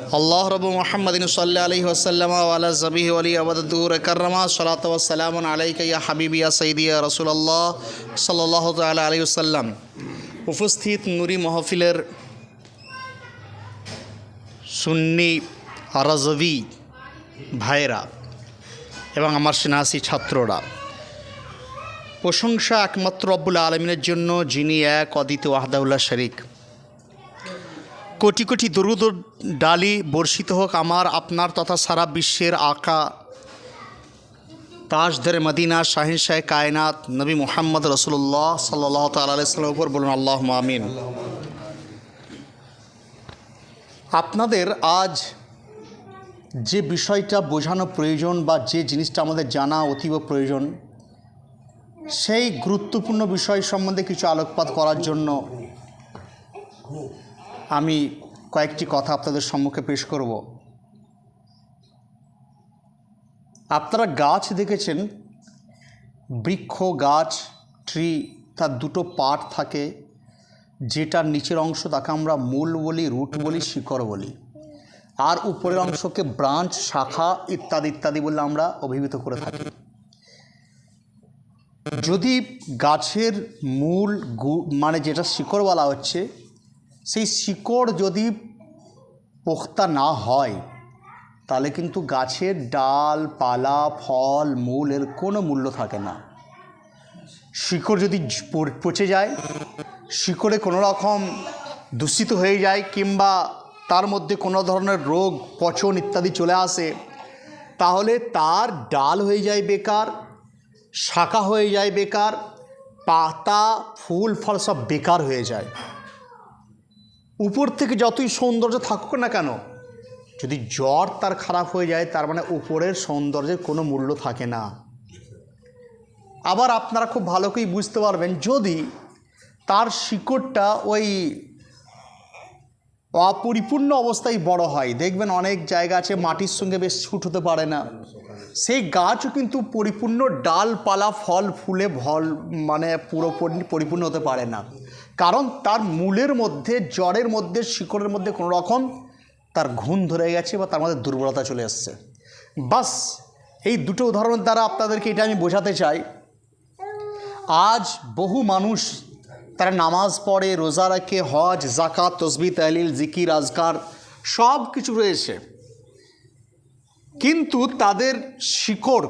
আল্লাহ রব মোহাম্মদিন সাল্লাহ আলহি ওসাল্লাম আলা জবিহ আলী আবাদুর করমা সালাত ওসালাম আলাইকা হাবিবিয়া সঈদিয়া রসুল্লাহ সাল্লাহ তালা আলী ওসাল্লাম উপস্থিত নুরি মহফিলের সুন্নি রাজবি ভাইরা এবং আমার সেনাসি ছাত্ররা, প্রশংসা একমাত্র রব্বুল আলমিনের জন্য যিনি এক অদিত ওয়াহদাউল্লাহ শরিক। কোটি কোটি দরুদ ডালি বর্ষিত হোক আমার, আপনার তথা সারা বিশ্বের আকা তাজদের মদিনা, শাহিন শাহ কায়নাত, নবী মোহাম্মদ রসুল্লাহ সাল্লাহ তাল্লামের উপর বলুন আল্লাহ আমিন। আপনাদের আজ যে বিষয়টা বোঝানো প্রয়োজন বা যে জিনিসটা আমাদের জানা অতীব প্রয়োজন, সেই গুরুত্বপূর্ণ বিষয় সম্বন্ধে কিছু আলোকপাত করার জন্য আমি কয়েকটি কথা আপনাদের সম্মুখে পেশ করব। আপনারা গাছ দেখেছেন? বৃক্ষ, গাছ ট্রি তার দুটো পার্ট থাকে। যেটার নিচের অংশ তাকে আমরা মূল বলি রুট বলি শিকড় বলি। আর উপরের অংশকে ব্রাঞ্চ শাখা ইত্যাদি ইত্যাদি বলে আমরা অভিহিত করে থাকি। যদি গাছের মূল মানে যেটা শিকড় বলা হচ্ছে সেই শিকড় যদি পোক্তা না হয়, তাহলে কিন্তু গাছের ডাল, পালা, ফল, মূল এর কোনো মূল্য থাকে না। শিকড় যদি পচে যায়, শিকড়ে কোনো রকম দূষিত হয়ে যায় কিংবা তার মধ্যে কোনো ধরনের রোগ, পচন ইত্যাদি চলে আসে, তাহলে তার ডাল হয়ে যায় বেকার, শাখা হয়ে যায় বেকার, পাতা, ফুল, ফল সব বেকার হয়ে যায়। উপর থেকে যতই সৌন্দর্য থাকুক না কেন, যদি জ্বর তার খারাপ হয়ে যায়, তার মানে উপরের সৌন্দর্যের কোনো মূল্য থাকে না। আবার আপনারা খুব ভালো করেই বুঝতে পারবেন, যদি তার শিকড়টা ওই অপরিপূর্ণ অবস্থায় বড় হয়, দেখবেন অনেক জায়গা আছে মাটির সঙ্গে বেশ ছুট হতে পারে না। সেই গাছও কিন্তু পরিপূর্ণ ডালপালা, ফল, ফুলে ভল মানে পুরোপুরি পরিপূর্ণ হতে পারে না। কারণ তার মূলের মধ্যে জড়ের মধ্যে, শিকড়ের মধ্যে কোনো রকম তার ঘুণ ধরে গেছে বা তার মধ্যে দুর্বলতা চলে এসছে। বাস, এই দুটো উদাহরণের দ্বারা আপনাদেরকে এটা আমি বোঝাতে চাই। আজ বহু মানুষ তারা নামাজ পড়ে, রোজা রাখে, হজ জাকাত তসবি, তাহলিল, জিকির, আজকার সব কিছু রয়েছে। কিন্তু তাদের শিকড়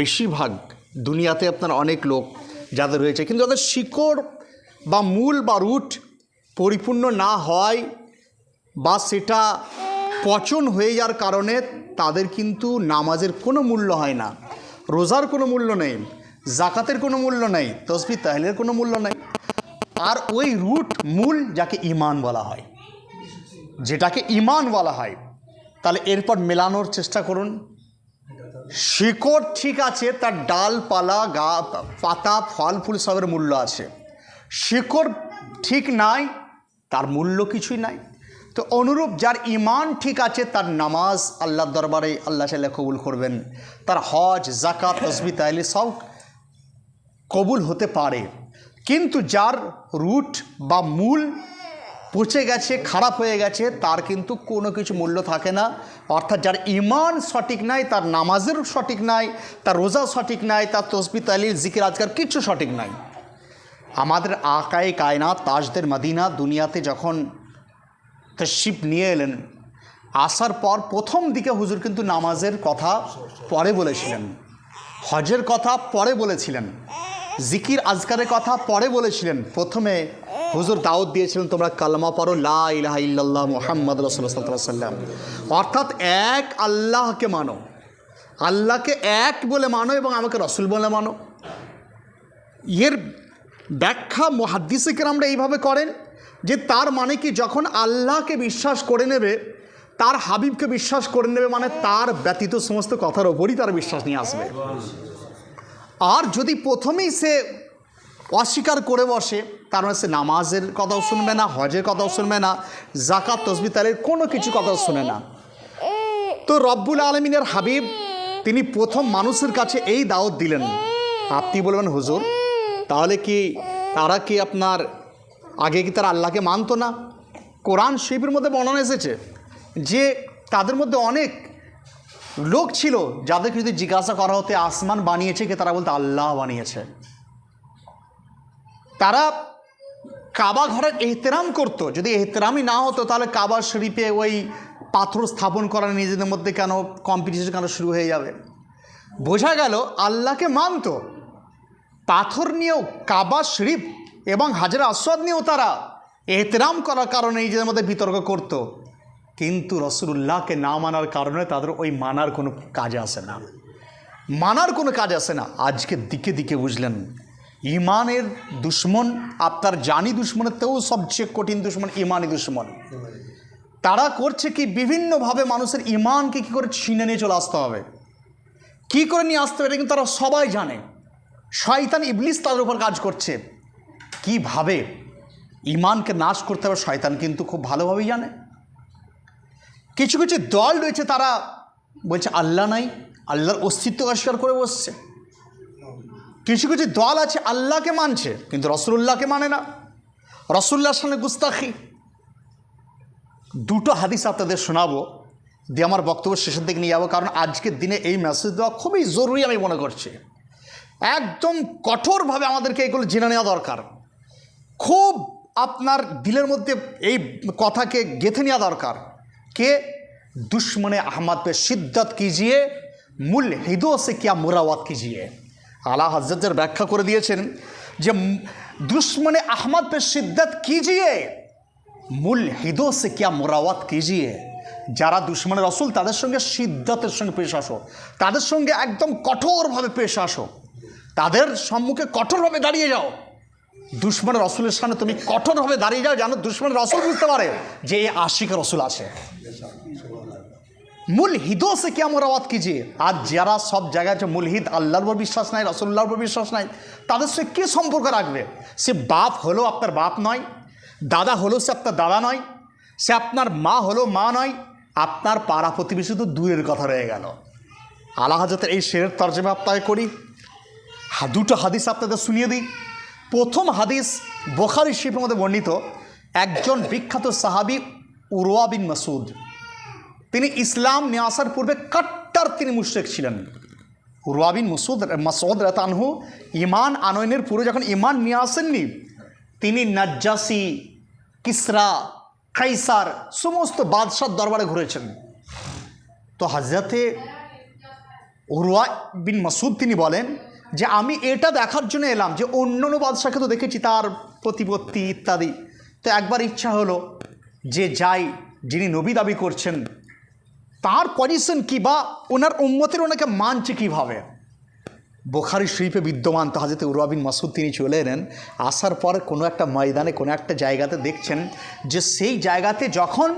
বেশিরভাগ দুনিয়াতে আপনার অনেক লোক যাদের রয়েছে, কিন্তু তাদের শিকড় বা মূল বা রুট পরিপূর্ণ না হয় বা সেটা পচন হয়ে যাওয়ার কারণে তাদের কিন্তু নামাজের কোনো মূল্য হয় না। রোজার কোনো মূল্য নেই জাকাতের কোনো মূল্য নেই, তসবি তাহলের কোনো মূল্য নেই। আর ওই রুট মূল যাকে ইমান বলা হয়, যেটাকে ইমান বলা হয়, তাহলে এরপর মেলানোর চেষ্টা করুন। শিকড় ঠিক আছে, তার ডালপালা, গা, পাতা, ফল, ফুল সবের মূল্য আছে। শিকড় ঠিক নাই, তার মূল্য কিছুই নাই। তো অনুরূপ যার ইমান ঠিক আছে, তার নামাজ আল্লাহর দরবারে আল্লাহ চাইলে কবুল করবেন। তার হজ জাকাত তসবি তাইলে সব কবুল হতে পারে। কিন্তু যার রুট বা মূল পচে গেছে, খারাপ হয়ে গেছে, তার কিন্তু কোনো কিছু মূল্য থাকে না। অর্থাৎ যার ইমান সঠিক নাই, তার নামাজের সঠিক নাই, তার রোজা সঠিক নাই, তার তসবি তালিল জিকির, আজকার কিচ্ছু সঠিক নাই। আমাদের আকায়ে কায়নাত, তাজদের মদিনা, দুনিয়াতে যখন তশিপ নিয়ে এলেন, আসার পর প্রথম দিকে হুজুর কিন্তু নামাজের কথা পরে বলেছিলেন। হজের কথা পরে বলেছিলেন। জিকির আজকারের কথা পরে বলেছিলেন। প্রথমে হুজুর দাওয়াত দিয়েছিলেন, তোমরা কালমা পড়ো, লা ইল্লাল্লাহ মোহাম্মদ সাল্লাম অর্থাৎ এক আল্লাহকে মানো। আল্লাহকে এক বলে মানো এবং আমাকে রসুল বলে মানো। এর ব্যাখ্যা মহাদ্দিসিকের আমরা এইভাবে করেন যে তার মানে কি যখন আল্লাহকে বিশ্বাস করে নেবে, তার হাবিবকে বিশ্বাস করে নেবে মানে তার ব্যতীত সমস্ত কথার ওপরই তার বিশ্বাস নিয়ে আসবে। আর যদি প্রথমেই সে অস্বীকার করে বসে, তার মানে সে নামাজের কথাও শুনবে না, হজের কথাও শুনবে না জাকাত তসবি, তালের কোনো কিছু কথাও শুনে না। তো রব্বুল আলমিনের হাবিব, তিনি প্রথম মানুষের কাছে এই দাওয়াত দিলেন। আপনি বলবেন, হুজুর তাহলে কি তারা কি আপনার আগে কি তারা আল্লাহকে মানতো না? কোরআন শরীফের মধ্যে বর্ণনা এসেছে যে তাদের মধ্যে অনেক লোক ছিল যাদেরকে যদি জিজ্ঞাসা করা হতে, আসমান বানিয়েছে কে? তারা বলতে, আল্লাহ বানিয়েছে। তারা কাবা ঘরের এহতেরাম করতো। যদি এহতেরামই না হতো, তাহলে কাবা শরীফে ওই পাথর স্থাপন করা নিজেদের মধ্যে কেন কম্পিটিশন কেন শুরু হয়ে যাবে? বোঝা গেল, আল্লাহকে মানতো। পাথর নিয়েও কাবা শরীফ এবং হাজার আসওয়াদ নিয়েও তারা এহতেরাম করার কারণে নিজেদের মধ্যে বিতর্ক করত। কিন্তু রসুল্লাহকে না মানার কারণে তাদের ওই মানার কোনো কাজে আসে না। মানার কোনো কাজ আসে না। আজকে দিকে দিকে বুঝলেন, ইমানের দুশ্মন, আপনার জানি দুশ্মনের তেও সবচেয়ে কঠিন দুশ্মন ইমানি দুশ্মন। তারা করছে কি? বিভিন্নভাবে মানুষের ইমানকে কী করে ছিনে নিয়ে চলে আসতে হবে। কী করে নিয়ে আসতে হবে এটা কিন্তু তারা সবাই জানে। শয়তান ইবলিস তাদের উপর কাজ করছে। কীভাবে? ইমানকে নাশ করতে হবে, শয়তান কিন্তু খুব ভালোভাবেই জানে। কিছু কিছু দল রয়েছে তারা বলছে, আল্লাহ নাই, আল্লাহর অস্তিত্ব অস্বীকার করে বসছে। কিছু কিছু দল আছে, আল্লাহকে মানছে, কিন্তু রসুল্লাহকে মানে না। রসুল্লাহর সামনে গুস্তাখি। দুটো হাদিস আপনাদের শোনাবো, দিয়ে আমার বক্তব্য শেষের দিকে নিয়ে যাব, কারণ আজকের দিনে এই মেসেজ দেওয়া খুবই জরুরি আমি মনে করছি। একদম কঠোরভাবে আমাদেরকে এগুলো জেনে নেওয়া দরকার। খুব আপনার দিলের মধ্যে এই কথাকে গেঁথে নেওয়া দরকার কে দুশ্মনে আহমদ পে শিদ্দত কিজিয়ে মূল হিদো সে কিয়া মুরাওয়াত কিজিয়ে আলা হজরতের ব্যাখ্যা করে দিয়েছেন যে দুশ্মনে আহমদ পে শিদ্দত কিজিয়ে মূল হিদো সে কিয়া মোরাওয়াত কিজিয়ে যারা দুশ্মনের রসুল তাদের সঙ্গে সিদ্ধতের সঙ্গে পেশ আসো, তাদের সঙ্গে একদম কঠোরভাবে পেশ আসো। তাদের সম্মুখে কঠোরভাবে দাঁড়িয়ে যাও। দুশ্মনের রসুলের সামনে তুমি কঠোরভাবে দাঁড়িয়ে যাও যেন দুশ্মনের রসুল বুঝতে পারে যে এই আশিকের রসুল আছে। মূল হিদো সে কে আমার আওয়াত কিজিয়ে আর যারা সব জায়গায় আছে, মুলহিদ আল্লাহর উপর বিশ্বাস নাই রসুল্লাহর উপর বিশ্বাস নাই, তাদের সঙ্গে কী সম্পর্ক রাখবে? সে বাপ হলেও আপনার বাপ নয়, দাদা হলেও সে আপনার দাদা নয়, সে আপনার মা হলেও মা নয়, আপনার পাড়া প্রতিবেশী তো দূরের কথা রয়ে গেল। আলা হাজতের এই শেরের তর্জমা আপনাকে করি। দুটো হাদিস আপনাদের শুনিয়ে দিই। প্রথম হাদিস বোখারি শিল্পের মধ্যে বর্ণিত, একজন বিখ্যাত সাহাবি উরওয়া বিন মাসুদ তিনি ইসলাম নিয়ে আসার পূর্বে কাট্টার তিনি মুশরেক ছিলেন। উরওয়াবিন মসুদ মাসউদ রাতানহু ইমান আনয়নের পূর্বে যখন ইমান নিয়ে আসেননি, তিনি নাজ্জাসি, কিসরা, কাইসার সমস্ত বাদশার দরবারে ঘুরেছেন। তো হাজরাতে উরওয়া বিন মাসুদ তিনি বলেন যে আমি এটা দেখার জন্য এলাম যে অন্য অন্য বাদশাকে তো দেখেছি, তার প্রতিপত্তি ইত্যাদি। তো একবার ইচ্ছা হলো যে যাই, যিনি নবী দাবি করছেন, তার পজিশন কী বা ওনার উম্মতের ওনাকে মানছে কীভাবে? বোখারি শরীফে বিদ্যমান তো হাজরত উরওয়াবিন মাসুদ তিনি চলে এলেন, আসার পর কোনো একটা ময়দানে, কোনো একটা জায়গাতে দেখছেন যে সেই জায়গাতে যখন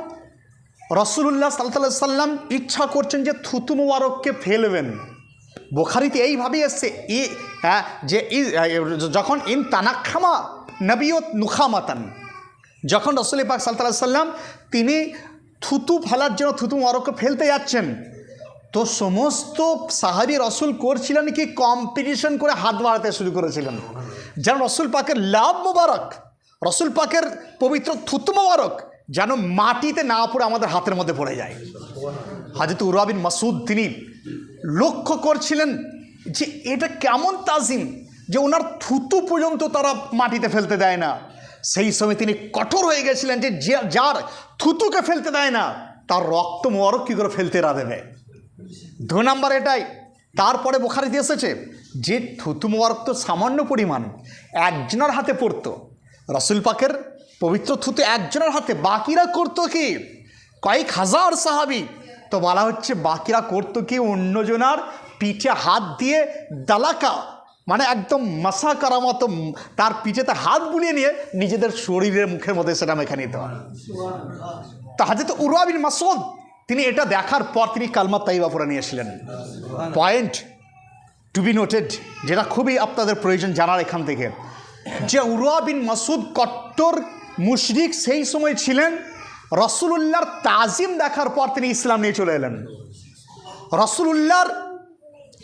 রসুল্লাহ সাল্লাহ সাল্লাম ইচ্ছা করছেন যে থুতু মুবারককে ফেলবেন বোখারিতে এইভাবেই এসছে, ই যে যখন ইন তানাক্ষামা নবীয়ত নুখামাতান, যখন রসুল পাক সাল্লাহ সাল্লাম তিনি থুতু ফেলার জন্য থুতু মরককে ফেলতে যাচ্ছেন, তো সমস্ত সাহাবি রসুল করছিলেন কি? কম্পিটিশন করে হাত বাড়াতে শুরু করেছিলেন। যেন রসুল পাকের লাভ মোবারক, রসুল পাকের পবিত্র থুতু মোবারক যেন মাটিতে না পড়ে আমাদের হাতের মধ্যে পড়ে যায়। হাজরত উরাবিন মাসুদ তিনি লক্ষ্য করছিলেন যে এটা কেমন তাজিম যে ওনার থুতু পর্যন্ত তারা মাটিতে ফেলতে দেয় না। সেই সময় তিনি কঠোর হয়ে গেছিলেন যে যার থুতুকে ফেলতে দেয় না, তার রক্ত মোবারক কী করে ফেলতে রা দেবে? দু নম্বর এটাই, তারপরে বোখারিতে এসেছে যে থুতু মোবারক তো সামান্য পরিমাণ, একজনের হাতে পড়তো। রসুল পাকের পবিত্র থুতু একজনের হাতে, বাকিরা করতো কি? কয়েক হাজার সাহাবি তো বলা হচ্ছে, বাকিরা করতো কি? অন্যজনার পিঠে হাত দিয়ে দালাকা মানে একদম মাসা করা মতো তার পিঠেতে হাত বুলিয়ে নিয়ে নিজেদের শরীরের মুখের মধ্যে সেটা মেখে নিতে হয়। তা হাজরত উরওয়া বিন মাসুদ তিনি এটা দেখার পর তিনি কালমা তাইবা পরে নিয়েছিলেন। পয়েন্ট টু বি নোটেড যেটা খুবই আপনাদের প্রয়োজন জানার এখান থেকে। যে উরওয়া বিন মাসুদ কট্টর মুশরিক সেই সময় ছিলেন রসুলুল্লাহর তাজিম দেখার পর তিনি ইসলাম নিয়ে চলে এলেন। রসুলুল্লাহর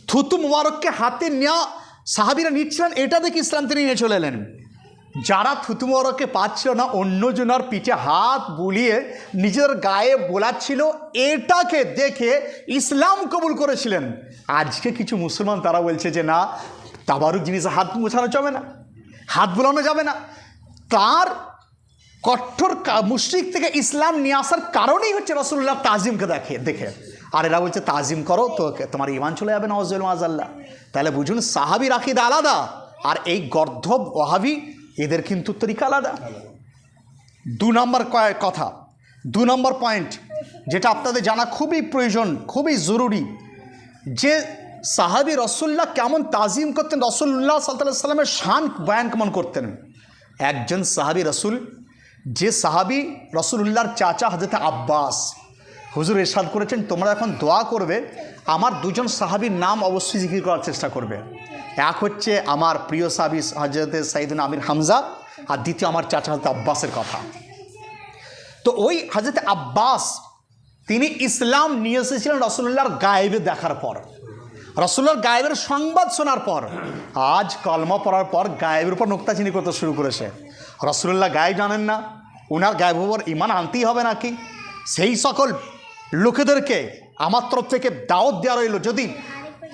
থুতু মুবারককে হাতে নেওয়া সাহাবিরা নিচ্ছিলেন এটা দেখে ইসলাম তিনি নিয়ে চলে এলেন। যারা থুতুমরকে পাচ্ছিল না, অন্যজনের পিঠে হাত বুলিয়ে নিজের গায়ে বোলাচ্ছিল, এটাকে দেখে ইসলাম কবুল করেছিলেন। আজকে কিছু মুসলমান তারা বলছে যে, না, তাবারুক জিনিসে হাত মোছানো যাবে না, হাত বোলানো যাবে না। তার কঠোর মুশরিক থেকে ইসলাম নিয়ে আসার কারণেই হচ্ছে রসুল্লাহ তাজিমকে দেখে দেখে। আর এরা বলছে, তাজিম করো তো তোমার ইমান চলে যাবে নওয়াজুল মাজাল্লাহ। তাহলে বুঝুন সাহাবি রাখিদ আলাদা, আর এই গর্ধব ওহাবি এদের কিন্তু তরিকা আলাদা। দু নম্বর কথা, দু নম্বর পয়েন্ট যেটা আপনাদের জানা খুবই প্রয়োজন, খুবই জরুরি, যে সাহাবি রসুল্লাহ কেমন তাজিম করতেন রসুল্লাহ সাল্লাহ সাল্লামের শান বয়ান কেমন করতেন? একজন সাহাবি রসুল যে সাহাবি রসুল্লাহর চাচা হজরত আব্বাস, হুজুর এরশাদ করেছেন, তোমরা এখন দোয়া করবে, আমার দুজন সাহাবির নাম অবশ্যই জিকির করার চেষ্টা করবে। এক হচ্ছে আমার প্রিয় সাহাবি হজরত সাইদুল আমির হামজা, আর দ্বিতীয় আমার চাচা হজরত আব্বাসের কথা। তো ওই হজরত আব্বাস, তিনি ইসলাম নিয়ে এসেছিলেন রসুল্লাহর গায়েবে দেখার পর। রসুল্লাহর গায়েবের সংবাদ শোনার পর, আজ কলমা পড়ার পর গায়েবের উপর নোক্তাচিনি করতে শুরু করেছে। রসুল্লাহ গায়েব জানেন না ওনার গায়েবের উপর ইমান আনতেই হবে নাকি? সেই সকল লোকেদেরকে আমার তরফ থেকে দাওয়াত দেওয়া রইল। যদি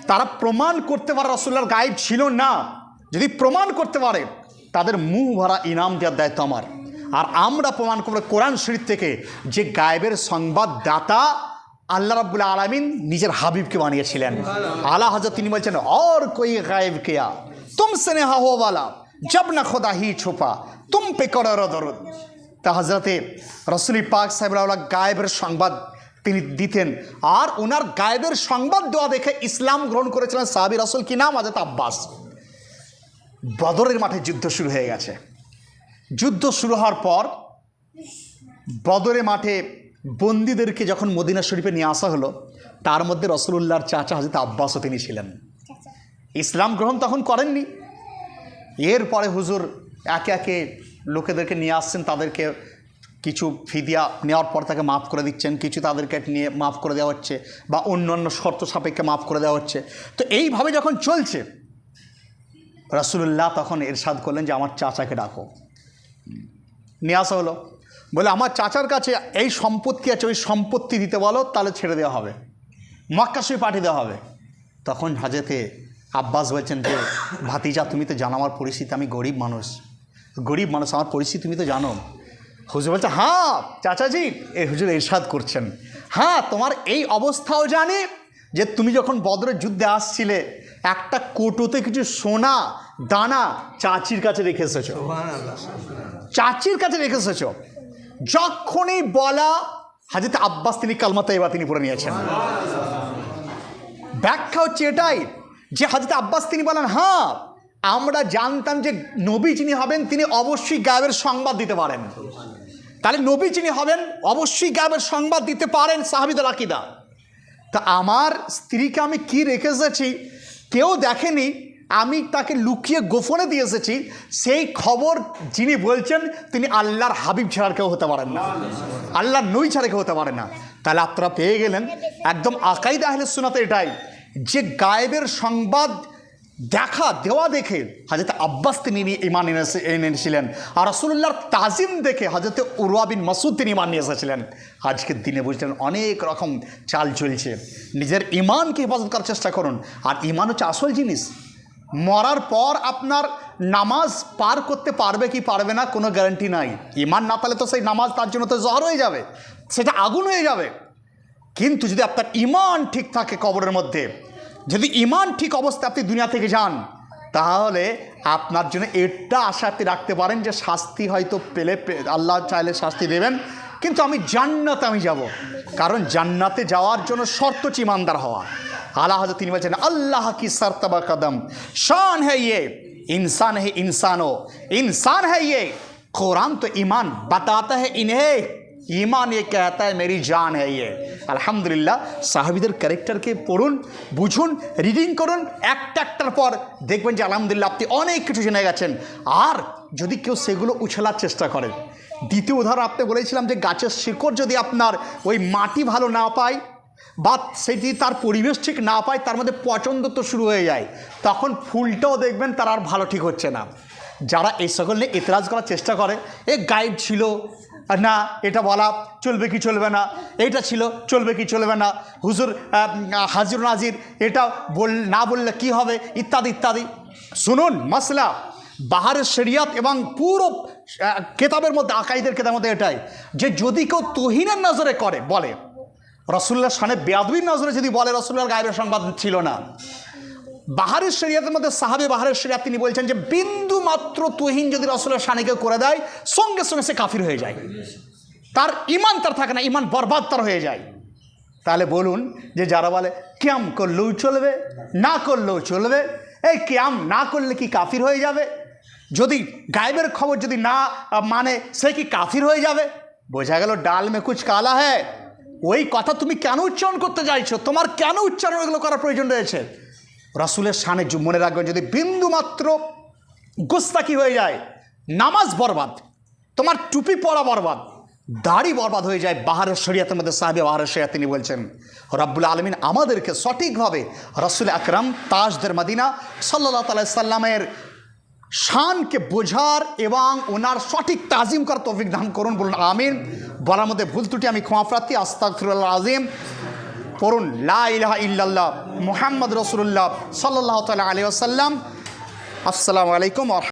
তারা প্রমাণ করতে পারে রসুল্লার গায়েব ছিল না, যদি প্রমাণ করতে পারে, তাদের মুখ ভরা ইনাম দেওয়ার দায়িত্ব আমার। আর আমরা প্রমাণ করব কোরআন শরীফ থেকে যে গায়েবের সংবাদদাতা আল্লাহ রাবুল আলমিন নিজের হাবিবকে বানিয়েছিলেন। আলা হাজার তিনি বলছেন অর কই গায়েব কেয়া? তুম স্নেহা হোবালা জব না খোদা হি ছোপা, তুম পে করার দরদ। তা হজরতে রসুলি পাক সাহেবরা গায়েবের সংবাদ তিনি দিতেন, আর ওনার গায়েবের সংবাদ দেওয়া দেখে ইসলাম গ্রহণ করেছিলেন সাহাবি রসুল কি নাম? আজাদ আব্বাস। বদরের মাঠে যুদ্ধ শুরু হয়ে গেছে। যুদ্ধ শুরু হওয়ার পর বদরে মাঠে বন্দীদেরকে যখন মদিনা শরীফে নিয়ে আসা হলো তার মধ্যে রসুল্লাহর চাচা হজরত আব্বাসও তিনি ছিলেন। ইসলাম গ্রহণ তখন করেননি। এরপরে হুজুর একে একে লোকেদেরকে নিয়ে আসছেন তাদেরকে কিছু ফিদিয়া নেওয়ার পর তাকে মাফ করে দিচ্ছেন কিছু তাদেরকে নিয়ে মাফ করে দেওয়া হচ্ছে বা অন্য অন্য শর্ত সাপেক্ষে মাফ করে দেওয়া হচ্ছে। তো এইভাবে যখন চলছে রাসুল্লাহ তখন এরশাদ করলেন যে আমার চাচাকে ডাকো। নিয়ে আসা হলো। বলে আমার চাচার কাছে এই সম্পত্তি আছে ওই সম্পত্তি দিতে বলো তাহলে ছেড়ে দেওয়া হবে। মক্কাশে পাঠিয়ে দেওয়া হবে। তখন হাজেতে আব্বাস বলছেন যে ভাতিজা তুমি তো জানো আমার পরিস্থিতি আমি গরিব মানুষ। গরিব মানুষ আমার পরিস্থিতি তুমি তো জানো। হুজুর বলছে হ্যাঁ চাচাজি এ হুজুর এরশাদ করছেন। হ্যাঁ তোমার এই অবস্থাও জানি যে তুমি যখন বদরের যুদ্ধে আসছিলে একটা কোটোতে কিছু সোনা দানা চাচির কাছে রেখে এসেছ। চাচির কাছে রেখে এসেছ। যখনই বলা হাজিত আব্বাস তিনি কালমাতা এবার তিনি পড়ে নিয়েছেন। ব্যাখ্যা হচ্ছে এটাই যে হাজিত আব্বাস তিনি বলেন হ্যাঁ আমরা জানতাম যে নবী যিনি হবেন, তিনি অবশ্যই গায়েবের সংবাদ দিতে পারেন। তাহলে নবী যিনি হবেন, অবশ্যই গায়েবের সংবাদ দিতে পারেন সাহাবিদুল আকিদা। তা আমার স্ত্রীকে আমি কি রেখে এসেছি? কেউ দেখেনি আমি তাকে লুকিয়ে গোপনে দিয়ে এসেছি, সেই খবর যিনি বলছেন, তিনি আল্লাহর হাবিব ছাড়া কেউ হতে পারেন না। আল্লাহর নই ছাড়া কেউ হতে পারে না। তাহলে আপনারা পেয়ে গেলেন, একদম আকাইদ আহলে শোনাতে এটাই, যে গায়েবের সংবাদ দেখা, দেওয়া দেখে হাজরত আব্বাস তিনি ইমান এনেছে- এনেছিলেন, আর রসুল্লাহর তাজিম দেখে হাজরত উরওয়া বিন মাসুদ তিনি ইমান নিয়ে এসেছিলেন। আজকের দিনে বুঝলেন অনেক রকম চাল চলছে। নিজের ইমানকে হেফাজত করার চেষ্টা করুন। আর ইমান হচ্ছে আসল জিনিস। মরার পর আপনার নামাজ পার করতে পারবে কি পারবে না কোনো গ্যারান্টি নাই। ইমান না পেলে তো সেই নামাজ তার জন্য তো জহর হয়ে যাবে, সেটা আগুন হয়ে যাবে। কিন্তু যদি আপনার ইমান ঠিক থাকে কবরের মধ্যে, যদি ইমান ঠিক অবস্থায় আপনি দুনিয়া থেকে যান, তাহলে আপনার জন্য এটা আশা আপনি রাখতে পারেন যে শাস্তি হয়তো পেলে আল্লাহ চাইলে শাস্তি দেবেন। কিন্তু আমি জান্নাতে আমি যাব, কারণ জান্নাতে যাওয়ার জন্য শর্ত হচ্ছে ইমানদার হওয়া। আল্লাহ হাজর তিনি বলছেন, আল্লাহ কি সারতাবা কদম? শান হ্যাঁ ইয়ে। ইনসান হে ইনসানো। ইনসান হ্যাঁ ইয়ে। কোরআন তো ইমান বাতাতা হে ইমান এ ইয়ে কেতা মে মেরি জান হ্যাঁ ইয়ে। আলহামদুলিল্লাহ, সাহাবিদের ক্যারেক্টারকে পড়ুন, বুঝুন, রিডিং করুন, একটা একটার পর দেখবেন যে আলহামদুলিল্লাহ আপনি অনেক কিছু জেনে গেছেন। আর যদি কেউ সেগুলো উছলার চেষ্টা করে, দ্বিতীয় উদাহরণ আপনি বলেছিলাম যে গাছের শিকড় যদি আপনার ওই মাটি ভালো না পায় বা সেটি তার পরিবেশ ঠিক না পায়, তার মধ্যে পছন্দ তো শুরু হয়ে যায়। তখন ফুলটাও দেখবেন তার আর ভালো ঠিক হচ্ছে না। যারা এই সকল নিয়ে এতরাজ করার চেষ্টা করে, এ গাইড ছিল, না, এটা বলা চলবে কি চলবে না এটা ছিল, চলবে কি চলবে না, হুজুর হাজির নাজির, এটা বল, না বললে কি হবে, ইত্যাদি ইত্যাদি। শুনুন, মাসলা বাহারের শরিয়াত এবং পুরো কেতাবের মধ্যে, আকাইদের কেতাবের মধ্যে এটাই, যে যদি কেউ তহিনের নজরে করে, বলে রসুল্লাহ সানে বেয়াদবির নজরে যদি বলে, রসুল্লাহর গায়েবের সংবাদ ছিল না। বাহারের শরিয়াতের মধ্যে সাহাবে বাহারের শরিয়াত তিনি বলছেন যে, বিন্দু মাত্র তুহিন যদি রসুলের সানিকে করে দেয়, সঙ্গে সঙ্গে সে কাফির হয়ে যায়। তার ইমান তার থাকে না, ইমান বরবাদ তার হয়ে যায়। তাহলে বলুন যে, যারা বলে, ক্যাম করলেও চলবে, না করলেও চলবে এই ক্যাম না করলে কি কাফির হয়ে যাবে? যদি গায়েবের খবর যদি না মানে সে কি কাফির হয়ে যাবে? বোঝা গেল ডাল মে কুচ কালা হ্যাঁ ওই কথা তুমি কেন উচ্চারণ করতে চাইছো? তোমার কেন উচ্চারণ এগুলো করার প্রয়োজন রয়েছে? রাসুলের সানে মনে রাখবেন, যদি বিন্দু মাত্র গোস্তাকি হয়ে যায়, নামাজ বরবাদ, তোমার টুপি পরা বরবাদ, দাড়ি বরবাদ হয়ে যায় বাহারের শরিয়াতের মধ্যে সাহেবে বাহারের শরিয়াত তিনি বলছেন, রব্বুল আলমিন আমাদেরকে সঠিকভাবে রসুল আকরাম, তাজদের মাদিনা সাল্লাহ তালাই সাল্লামের শানকে বোঝার এবং ওনার সঠিক তাজিম করার তৌফিক দান করুন, বলুন, আমিন। বলার মধ্যে ভুল ত্রুটি, আমি ক্ষমা প্রার্থী, আস্তাগফিরুল্লাহ আজিম পড়ুন, লা ইলাহা ইল্লাল্লাহ মুহাম্মদ রসুল্লাহ সাল্লাহ তাল আলী আসাল্লাম আসসালামু আলাইকুম